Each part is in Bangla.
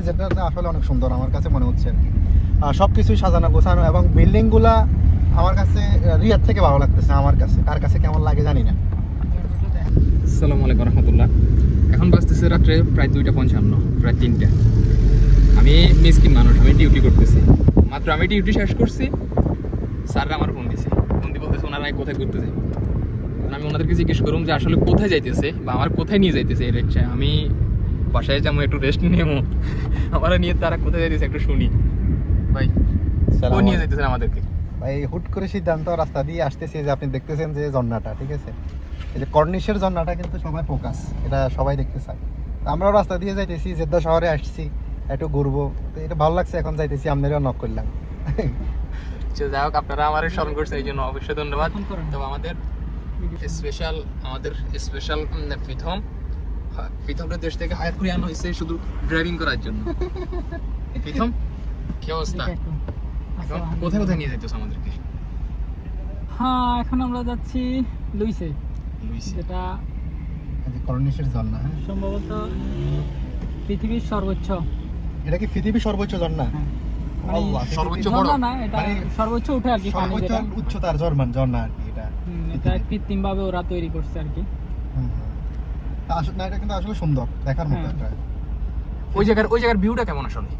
কর্নিশ যেটা আসলে অনেক সুন্দর আমার কাছে মনে হচ্ছে আর সব কিছুই সাজানো, গোছানো এবং বিল্ডিংগুলা আমার কাছে রিয়ার থেকে ভালো লাগতেছে আমার কাছে। কার কাছে কেমন লাগে জানি না। আসসালামু আলাইকুম রহমতুল্লাহ। এখন বাজতেছে রাত্রে প্রায় দুইটা পঞ্চান্ন, প্রায় তিনটা। আমি মিসকিন মানুষ, আমি ডিউটি করতেছি। মাত্র আমি ডিউটি শেষ করছি, স্যাররা আমার ফোন দিছে। ফোন দিয়ে বলতেছে ওনারা কোথায় ঘুরতে যাই আমি ওনাদেরকে জিজ্ঞেস করুন যে আসলে কোথায় যাইতেছে বা আমার কোথায় নিয়ে যাইতেছে এই রেটটা আমি বাসায় যাব একটু রেস্ট নেব। আমার নিয়ে তারা কোথায় যাইতেছে একটু শুনি। ভাই ও নিয়ে যাইতেছেন আমাদেরকে? ভাই হুট করে সিদ্ধান্ত রাস্তা দিয়ে আসতেছি যে আপনি দেখতেছেন যে ঝর্ণাটা ঠিক আছে? এই যে কর্নিশের ঝর্ণাটা কিন্তু সবাই ফোকাস এটা সবাই দেখতে চায়। তো আমরাও রাস্তা দিয়ে যাইতেছি জেদ্দা শহরে আসছি একটু ঘুরবো। তো এটা ভালো লাগছে এখন যাইতেছি আপনারও নক করলাম। তো যাই হোক আপনারা আমার স্মরণ করছেন এই জন্য অবশ্যই ধন্যবাদ। তবে আমাদের স্পেশাল আমাদের স্পেশাল প্রথম দেশ থেকে হায়াত করে আনা হয়েছে শুধু ড্রাইভিং করার জন্য। কি অবস্থা? কোথায় কোথায় নিয়ে যাইতেছ আমাদেরকে? হ্যাঁ এখন আমরা যাচ্ছি লুইসে। লুইসে। যেটা ঝর্ণা হ্যাঁ? সম্ভবত পৃথিবীর সর্বোচ্চ। এটা কি পৃথিবীর সর্বোচ্চ ঝর্ণা? হ্যাঁ। সর্বোচ্চ বড়? না এটা মানে সর্বোচ্চ উঠে আর কি সর্বোচ্চ উচ্চতার ঝর্মান ঝর্ণা আর কি এটা। এটা কৃত্রিম ভাবে ওরা তৈরি করছে আর কি। না এটা কিন্তু আসলে সুন্দর দেখার মতো। একটা। ওই জায়গার ওই জায়গার ভিউটা কেমন আসলে?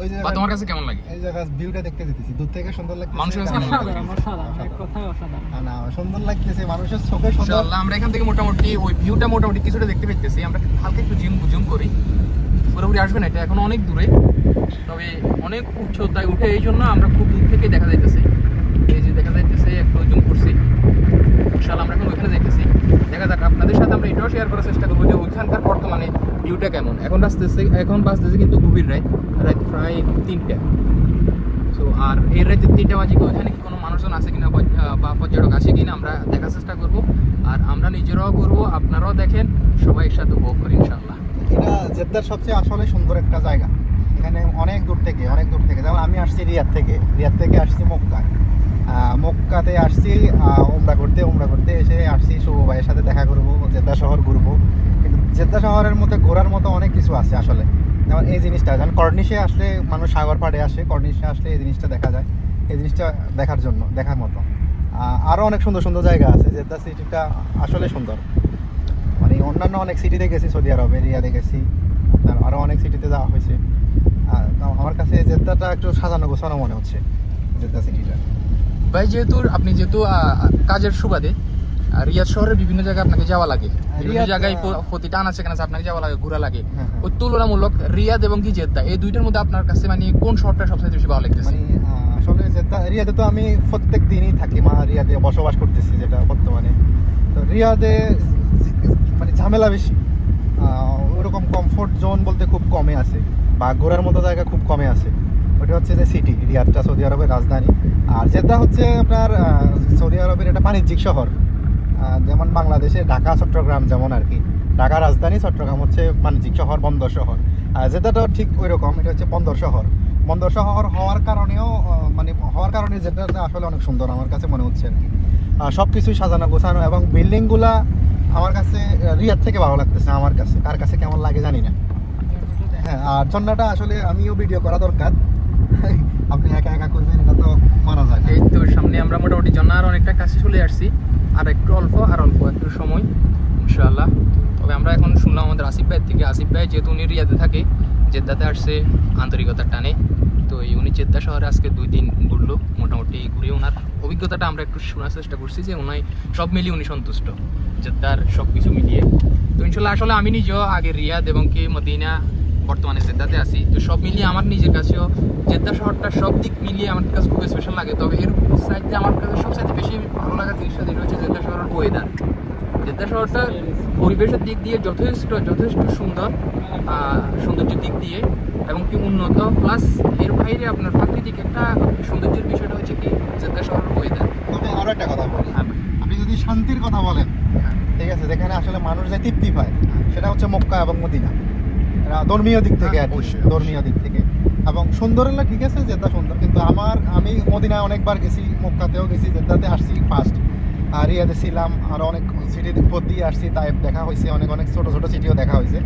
ওই বা তোমার কাছে কেমন লাগে? এই জায়গা ভিউটা দেখতে যেতেছি দূর থেকে সুন্দর মানুষের কাছে কেমন লাগে? না, না সুন্দর লাগতেছে মানুষের চোখে সুন্দর। ইনশাআল্লাহ আমরা এখান থেকে মোটামুটি ওই ভিউটা মোটামুটি কিছুটা দেখতে পেতেছি আমরা হালকা একটু জুম জুম করি। পুরোপুরি আসবে না এটা এখন অনেক দূরে। তবে অনেক উচ্চতায় উঠে এই জন্য আমরা খুব দূর থেকে দেখা যাইতেছে এই যে দেখা যাইতেছে একটু জুম করছি ইনশাআল্লাহ আমরা এখন ওইখানে যাইতেছি দেখা যাক আপনাদের সাথে আমরা এটাও শেয়ার করার চেষ্টা করব যে ওইখানকার বর্তমানে ভিউটা কেমন এখন বাঁচতেছে এখন বাঁচতেছে কিন্তু গভীর রাত রাত প্রায় তিনটা। তো আর এর রাতে তিনটা বাজে কি কোনো মানুষজন আছে কিনা বা পর্যটক আছে কিনা, আমরা দেখার চেষ্টা করব। আর আমরা নিজেরাও করব, আপনারাও দেখেন, সবাই একসাথে উপভোগ করি, ইনশাআল্লাহ। এটা জেদ্দার সবচেয়ে আসলে সুন্দর একটা জায়গা। এখানে অনেক দূর থেকে, অনেক দূর থেকে। যেমন আমি আসছি রিয়াদ থেকে রিয়াদ থেকে আসছি মক্কা মক্কাতে আসছি ওমরা করতে ওমরা করতে এসে আসছি, শুভ সাথে দেখা করব, জেদ্দা শহর ঘুরবো। জেদ্দা শহরের মধ্যে ঘোরার মতো অনেক কিছু আছে আসলে। যেমন এই জিনিসটা, যেমন কর্নিশে আসলে মানুষ সাগর পাড়ে আসে, কর্নিশে আসলে এই জিনিসটা দেখা যায়, এই জিনিসটা দেখার জন্য, দেখার মতো। আরও অনেক সুন্দর সুন্দর জায়গা আছে, জেদ্দা সিটিটা আসলে সুন্দর। মানে অন্যান্য অনেক সিটিতে গেছি সৌদি আরব রিয়াদে গেছি আর আরও অনেক সিটিতে যাওয়া হয়েছে। আমার কাছে জেদ্দাটা একটু সাজানো গোছানো মনে হচ্ছে, জেদ্দা সিটিটা। ভাই, যেহেতু আপনি যেহেতু কাজের সুবাদে আহ, রিয়াদ শহরের বিভিন্ন জায়গায় আপনাকে যাওয়া লাগে। বিভিন্ন জায়গায় আহ, প- প্রতিটা আনাচে কানাচে আপনাকে যাওয়া লাগে ঘোরা লাগে। হ্যাঁ, হ্যাঁ। ওই তুলনামূলক রিয়াদ এবং কি জেদ্দা এই দুইটার মধ্যে আপনার কাছে মানে কোন শহরটা সবচেয়ে বেশি ভালো লাগতেছে? মানে আসলে জেদ্দা রিয়াদে তো আমি প্রত্যেক দিনই থাকি মা রিয়াদে বসবাস করতেছি যেটা বর্তমানে। তো রিয়াদে মানে ঝামেলা বেশি। ওরকম কমফোর্ট জোন বলতে খুব কমে আছে বা ঘোরার মতো জায়গা খুব কমে আছে। ওটা হচ্ছে যে সিটি রিয়াদটা সৌদি আরবের রাজধানী। আর জেদ্দা হচ্ছে আপনার সৌদি আরবের একটা বাণিজ্যিক শহর। যেমন বাংলাদেশে ঢাকা, চট্টগ্রাম যেমন আর কি। ঢাকা রাজধানী, চট্টগ্রাম হচ্ছে বাণিজ্যিক শহর, বন্দর শহর। জেদ্দাটাও ঠিক ওই রকম এটা হচ্ছে বন্দর শহর। বন্দর শহর হওয়ার কারণেও মানে হওয়ার কারণে জেদ্দাটা আসলে অনেক সুন্দর আমার কাছে মনে হচ্ছে আর কি। সব কিছুই সাজানো, গোছানো এবং বিল্ডিংগুলা আমার কাছে রিয়াদ থেকে ভালো লাগতেছে আমার কাছে। কার কাছে কেমন লাগে জানি না। হ্যাঁ আর ঝর্ণাটা আসলে আমিও ভিডিও করা দরকার। আপনি একা একা করবেন এটা তো মানা যায় এই তো, সামনে আমরা মোটামুটি জন্নার অনেকটা কাছে চলে আসছি। আর একটু অল্প, আর অল্প একটু সময়, ইনশাআল্লাহ। তবে আমরা এখন শুনলাম আমাদের আসিফ ভাইয়ের থেকে। আসিফ ভাই যেহেতু উনি রিয়াদে থাকে, জেদ্দাতে আসছে আন্তরিকতার টানে। তো এই উনি জেদ্দা শহরে আজকে দুই দিন ঘুরলো, মোটামুটি ঘুরে ওনার অভিজ্ঞতাটা আমরা একটু শোনার চেষ্টা করছি যে উনি সব মিলিয়ে উনি সন্তুষ্ট, জেদ্দার সব কিছু মিলিয়ে। তো ইনশাল্লাহ আসলে আমি নিজেও আগে রিয়াদ এবং কি মদিনা বর্তমানে জেদ্দাতে আছি। তো সব মিলিয়ে আমার নিজের কাছেও জেদ্দা শহরটা সব দিক মিলিয়ে আমার কাছে খুব স্পেশাল লাগে। তবে এর সাইডে আমার কাছে সবচেয়ে বেশি ভালো লাগার জিনিসটা যেটা হচ্ছে জেদ্দা শহরের ওয়েদার জেদ্দা শহরটা পরিবেশের দিক দিয়ে যথেষ্ট যথেষ্ট সুন্দর সৌন্দর্যের দিক দিয়ে এবং কি উন্নত। প্লাস এর বাইরে আপনার প্রাকৃতিক একটা সৌন্দর্যের বিষয়টা হচ্ছে কি জেদ্দা শহরের ওয়েদার আরও একটা কথা বলি। আপনি যদি শান্তির কথা বলেন ঠিক আছে যেখানে আসলে মানুষ যে তৃপ্তি পায় সেটা হচ্ছে মক্কা এবং মদিনা। ধর্মীয় দিক থেকে হ্যাঁ, আর ধর্মীয় দিক থেকে। এবং সুন্দর হলে ঠিক আছে জেদ্দা সুন্দর কিন্তু আমার আমি মদিনায় অনেকবার গেছি মক্কাতেও গেছি জেদ্দাতে আসছি ফার্স্ট আর রিয়াদে ছিলাম আর অনেক সিটির উপর দিয়ে আসছি তাই দেখা হয়েছে অনেক অনেক ছোট ছোট সিটিও দেখা হয়েছে।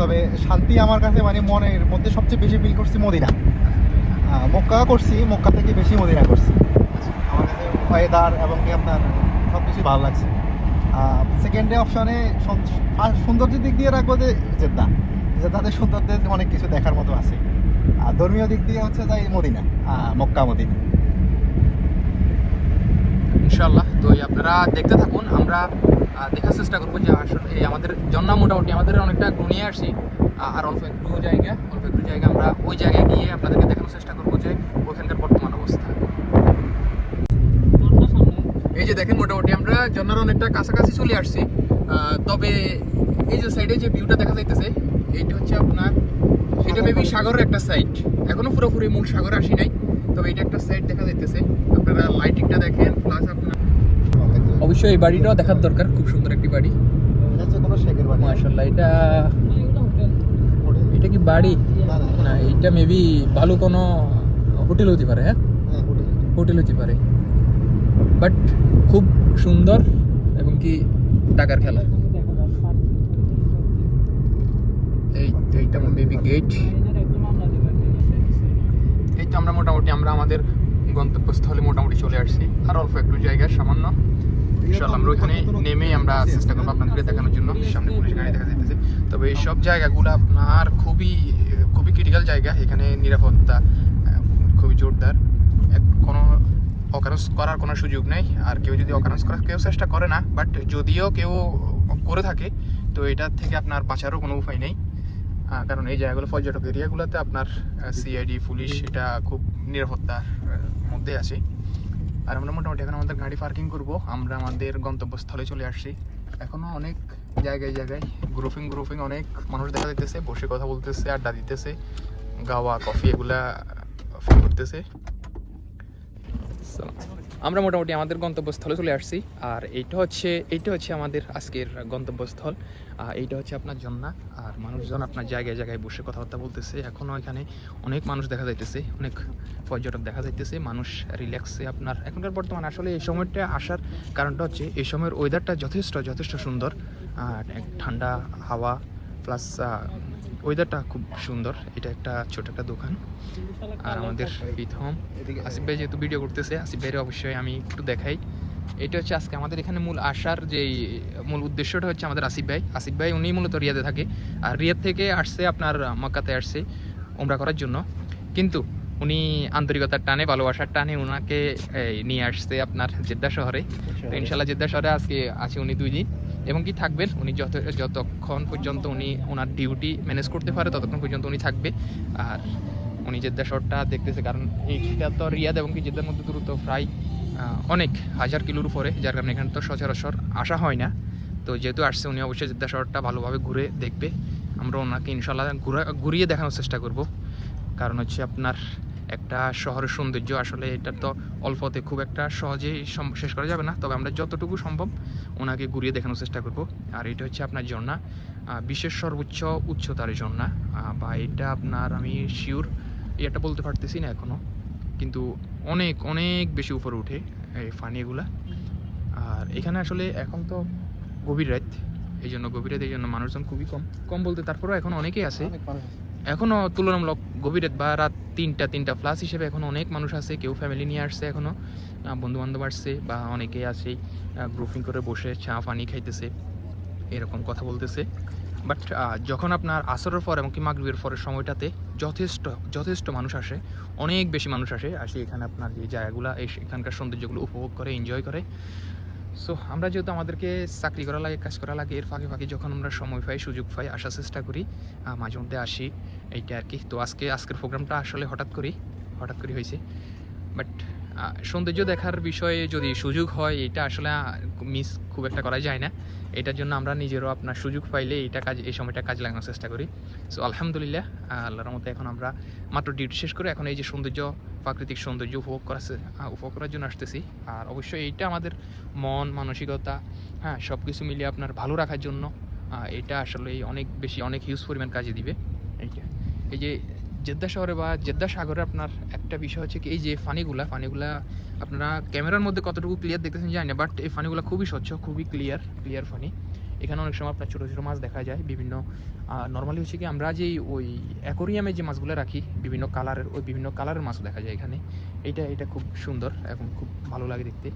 তবে শান্তি আমার কাছে মানে মনের মধ্যে সবচেয়ে বেশি ফিল করছি মদিনা। মক্কা করছি মক্কা থেকে বেশি মদিনা করছি। আমার কাছে ওয়েদার এবং কি আপনার সব কিছু ভালো লাগছে। সেকেন্ডে অপশনে সৌন্দর্যের দিক দিয়ে রাখব যে জেদ্দা। জেদ্দাতে সৌন্দর্যের অনেক কিছু দেখার মতো আছে। আর ধর্মীয় দিক দিয়ে হচ্ছে যাই মদিনা মক্কা মদিনা। ইনশাল্লাহ তো আপনারা দেখতে থাকুন আমরা দেখার চেষ্টা করব যে আসলে আমাদের জন্না মোটামুটি আমাদের অনেকটা আসছি। আহ, আর অল্প একটু জায়গা অল্প একটু জায়গা আমরা ওই জায়গায় গিয়ে আপনাদেরকে দেখানোর চেষ্টা করব যে ওখানকার বর্তমান অবস্থা। এই যে দেখেন মোটামুটি আমরা জন্নার অনেকটা কাছাকাছি চলে আসছি। তবে এই যে সাইডে যে ভিউটা দেখা যাইতেছে এইটা হচ্ছে আপনার এটা মেবি সাগরের একটা সাইড এখনও পুরোপুরি মূল সাগরে আসি নাই তবে এটা একটা সাইড দেখা যাইতেছে। আপনারা লাইটিংটা দেখেন প্লাস আপনার অবশ্যই এই বাড়িটাও দেখার দরকার খুব সুন্দর একটি বাড়ি। মাশাল্লাহ এটা। এটা কি বাড়ি? না, এটা মেবি ভালো কোনো হোটেল হতে পারে হ্যাঁ? হ্যাঁ, হোটেল। হোটেল হতে পারে। বাট খুব সুন্দর এবং কি টাকার খেলা এখানে দেখা যায় পার্কিং এই এইটা মেবি গেট এই তো আমরা মোটামুটি, আমরা আমাদের গন্তব্যস্থলে মোটামুটি চলে আসছি। আর অল্প একটু জায়গা, সামান্য। ইনশাল্লাহ আমরা ওইখানে নেমেই আমরা চেষ্টা করব আপনাদেরকে দেখানোর জন্য। সামনে পুলিশ গাড়ি দেখা যাইতেছে। তবে এই সব জায়গাগুলো আপনার খুবই খুবই ক্রিটিক্যাল জায়গা। এখানে নিরাপত্তা খুবই জোরদার। কোনো অকারেন্স করার কোনো সুযোগ নেই। আর কেউ যদি অকারেন্স করার কেউ চেষ্টা করে না বাট যদিও কেউ করে থাকে, তো এটার থেকে আপনার বাঁচারও কোনো উপায় নেই। কারণ এই জায়গাগুলো পর্যটক এরিয়াগুলোতে আপনার সিআইডি পুলিশ, এটা খুব নিরাপত্তার মধ্যে আছে। আর আমরা মোটামুটি এখন আমাদের গাড়ি পার্কিং করব। আমরা আমাদের গন্তব্যস্থলে চলে আসছি। এখনও অনেক জায়গায় জায়গায় গ্রুপিং গ্রুপিং অনেক মানুষ দেখা যাইতেছে, বসে কথা বলতেছে, আড্ডা দিতেছে, গাওয়া, কফি এগুলা ফিল করতেছে। আমরা মোটামুটি আমাদের গন্তব্যস্থলে চলে আসছি। আর এইটা হচ্ছে এইটা হচ্ছে আমাদের আজকের গন্তব্যস্থল। এইটা হচ্ছে আপনার জন্না। আর মানুষজন আপনার জায়গায় জায়গায় বসে কথাবার্তা বলতেছে। এখনও এখানে অনেক মানুষ দেখা যাইতেছে, অনেক পর্যটক দেখা যাইতেছে। মানুষ রিল্যাক্সে আপনার, এখনকার বর্তমানে আসলে এই সময়টা আসার কারণটা হচ্ছে, এই সময়ের ওয়েদারটা যথেষ্ট যথেষ্ট সুন্দর। আর ঠান্ডা হাওয়া প্লাস ওয়েদারটা খুব সুন্দর। এটা একটা ছোট একটা দোকান। আর আমাদের প্রথম আসিফ ভাই যেহেতু ভিডিও করতেছে আসিফ ভাইয়ের অবশ্যই আমি একটু দেখাই। এটা হচ্ছে আজকে আমাদের এখানে মূল আসার যে মূল উদ্দেশ্যটা হচ্ছে আমাদের আসিফ ভাই। আসিফ ভাই উনি মূলত রিয়াদে থাকে। আর রিয়াদ থেকে আসছে আপনার মক্কাতে আসছে ওমরা করার জন্য। কিন্তু উনি আন্তরিকতার টানে ভালোবাসার টানে ওনাকে নিয়ে আসছে আপনার জেদ্দা শহরে। ইনশাল্লাহ জেদ্দা শহরে আজকে আছে উনি দুই দিন এবং কি থাকবেন? উনি যত, যতক্ষণ পর্যন্ত উনি ওনার ডিউটি ম্যানেজ করতে পারে, ততক্ষণ পর্যন্ত উনি থাকবে। আর উনি জেদ্দা শহরটা দেখতেছে, কারণ এইটা তো রিয়াদ এবং কি জেদ্দার মধ্যে দূরত্ব প্রায় অনেক হাজার কিলোর উপরে, যার কারণে এখানে তো সচরাচর আসা হয় না। তো যেহেতু আসছে, উনি অবশ্যই জেদ্দা শহরটা ভালোভাবে ঘুরে দেখবে। আমরা ওনাকে ইনশাল্লাহ ঘুরা, ঘুরিয়ে দেখানোর চেষ্টা করব। কারণ হচ্ছে আপনার একটা শহরের সৌন্দর্য, আসলে এটা তো অল্পতে খুব একটা সহজেই শেষ করা যাবে না। তবে আমরা যতটুকু সম্ভব ওনাকে ঘুরিয়ে দেখানোর চেষ্টা করব। আর এটা হচ্ছে আপনার ঝর্ণা বিশ্বের সর্বোচ্চ উচ্চতার ঝর্ণা। বা এটা আপনার আমি শিওর এটা বলতে পারতেছি না এখনও। কিন্তু অনেক অনেক বেশি উপরে উঠে এই ফানি এগুলা। আর এখানে আসলে এখন তো গভীর রাত এই জন্য গভীর রাত এই জন্য মানুষজন খুবই কম। কম বলতে তারপরেও এখন অনেকেই আছে। অনেক মানুষ আছে। এখনও তুলনামূলক গভীর বা রাত তিনটা তিনটা প্লাস হিসেবে এখন অনেক মানুষ আছে, কেউ ফ্যামিলি নিয়ে আসছে এখনও বন্ধু বান্ধব আসছে বা অনেকেই আছে গ্রুপিং করে বসে চা, পানি খাইতেছে, এরকম কথা বলতেছে বাট যখন আপনার আসরের পর এমনকি মাগরিবের পরের সময়টাতে যথেষ্ট যথেষ্ট মানুষ আসে, অনেক বেশি মানুষ আসে আসে এখানে আপনার যে জায়গাগুলো এখানকার সৌন্দর্যগুলো উপভোগ করে এনজয় করে সো আমরা যেহেতু আমাদেরকে চাকরি করা লাগে, কাজ করা লাগে, এর ফাঁকে ফাঁকে যখন আমরা সময় পাই, সুযোগ পাই, আসার চেষ্টা করি মাঝে মধ্যে আসি এইটা আর কি। তো আজকে, আজকের প্রোগ্রামটা আসলে হঠাৎ করেই, হঠাৎ করে হয়েছে। বাট সৌন্দর্য দেখার বিষয়ে যদি সুযোগ হয়, এটা আসলে মিস খুব একটা করা যায় না। এটার জন্য আমরা নিজেরও আপনার সুযোগ পাইলে এটা কাজ, এই সময়টা কাজে লাগানোর চেষ্টা করি। সো আলহামদুলিল্লাহ আল্লাহর মতো এখন আমরা মাত্র ডিউটি শেষ করে এখন এই যে সৌন্দর্য, প্রাকৃতিক সৌন্দর্য উপভোগ করা উপভোগ করার জন্য আসতেছি। আর অবশ্যই এইটা আমাদের মন, মানসিকতা হ্যাঁ সব কিছু মিলিয়ে আপনার ভালো রাখার জন্য এটা আসলে অনেক বেশি, অনেক হিউজ পরিমাণ কাজে দিবে। এইটা এই যে জেদ্দা শহরে বা জেদ্দা সাগরে আপনার একটা বিষয় হচ্ছে কি, এই যে ফানিগুলা ফানিগুলা আপনারা ক্যামেরার মধ্যে কতটুকু ক্লিয়ার দেখতেছেন জানি না বাট এই ফানিগুলা খুবই স্বচ্ছ, খুবই ক্লিয়ার ক্লিয়ার ফানি এখানে অনেক সময় আপনার ছোটো ছোটো মাছ দেখা যায়, বিভিন্ন নর্মালি হচ্ছে কি আমরা যেই ওই অ্যাকোরিয়ামে যে মাছগুলো রাখি, বিভিন্ন কালারের ওই বিভিন্ন কালারের মাছও দেখা যায় এখানে। এইটা এটা খুব সুন্দর এবং খুব ভালো লাগে দেখতে।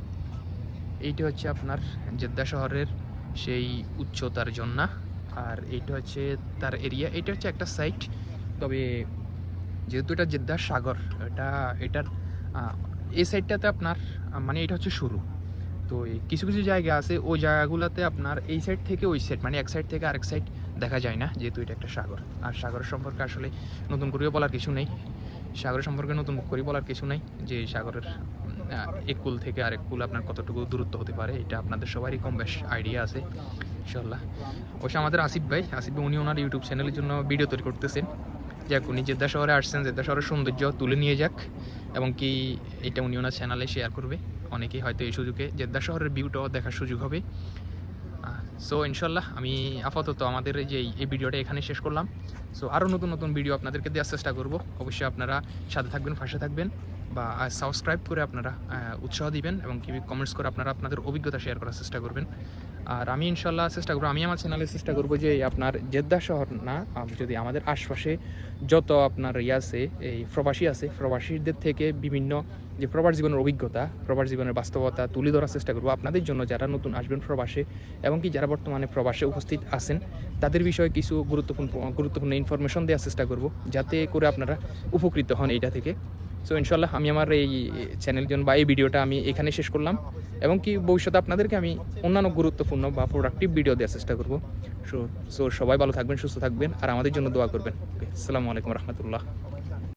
এইটা হচ্ছে আপনার জেদ্দা শহরের সেই উচ্চতার জন্য আর এইটা হচ্ছে তার এরিয়া এটা হচ্ছে একটা সাইট তবে যেহেতু এটা জেদ্দার সাগর, এটা, এটার এই সাইডটাতে আপনার মানে এটা হচ্ছে শুরু। তো কিছু কিছু জায়গা আছে, ওই জায়গাগুলোতে আপনার এই সাইড থেকে ওই সাইড মানে এক সাইড থেকে আরেক সাইড দেখা যায় না, যেহেতু এটা একটা সাগর। আর সাগরের সম্পর্কে আসলে নতুন করেও বলার কিছু নেই। সাগরের সম্পর্কে নতুন করে বলার কিছু নেই, যে সাগরের এক কুল থেকে আরেক কুল আপনার কতটুকু দূরত্ব হতে পারে, এটা আপনাদের সবারই কম বেশ আইডিয়া আছে। ইনশাল্লাহ অবশ্যই আমাদের আসিফ ভাই আসিফ ভাই উনি ওনার ইউটিউব চ্যানেলের জন্য ভিডিও তৈরি করতেছেন। যাক, উনি জেদ্দা শহরে আসছেন, জেদ্দা শহরের সৌন্দর্য তুলে নিয়ে যাক। এবং কি এটা উনি ওনার চ্যানেলে শেয়ার করবে। অনেকেই হয়তো এই সুযোগে জেদ্দা শহরের ভিউটাও দেখার সুযোগ হবে। সো ইনশাল্লাহ আমি আপাতত আমাদের যে এই- ভিডিওটা এখানে শেষ করলাম। সো আরও নতুন নতুন ভিডিও আপনাদেরকে দেওয়ার চেষ্টা করব। অবশ্যই আপনারা সাথে থাকবেন, পাশে থাকবেন। বা সাবস্ক্রাইব করে আপনারা উৎসাহ দিবেন এবং কি কমেন্টস করে আপনারা আপনাদের অভিজ্ঞতা শেয়ার করার চেষ্টা করবেন। আর আমি ইনশাল্লাহ চেষ্টা করব, আমি আমার চ্যানেলে চেষ্টা করব যে আপনার জেদ্দা শহর না যদি আমাদের আশপাশে যত আপনার ইয়ে আছে, এই প্রবাসী আছে, প্রবাসীদের থেকে বিভিন্ন যে প্রবাস জীবনের অভিজ্ঞতা, প্রবাস জীবনের বাস্তবতা তুলে ধরার চেষ্টা করব। আপনাদের জন্য যারা নতুন আসবেন প্রবাসে এবং কি যারা বর্তমানে প্রবাসে উপস্থিত আছেন, তাদের বিষয়ে কিছু গুরুত্বপূর্ণ গুরুত্বপূর্ণ ইনফরমেশন দেওয়ার চেষ্টা করব, যাতে করে আপনারা উপকৃত হন এইটা থেকে। সো ইনশাল্লাহ আমি আমার এই চ্যানেল জন্য বা এই ভিডিওটা আমি এখানে শেষ করলাম। এবং কি ভবিষ্যতে আপনাদেরকে আমি অন্যান্য গুরুত্বপূর্ণ বা প্রোডাক্টিভ ভিডিও দেওয়ার চেষ্টা করব। সো সো সবাই ভালো থাকবেন, সুস্থ থাকবেন, আর আমাদের জন্য দোয়া করবেন। ওকে আসসালামু আলাইকুম রহমতুল্লাহ।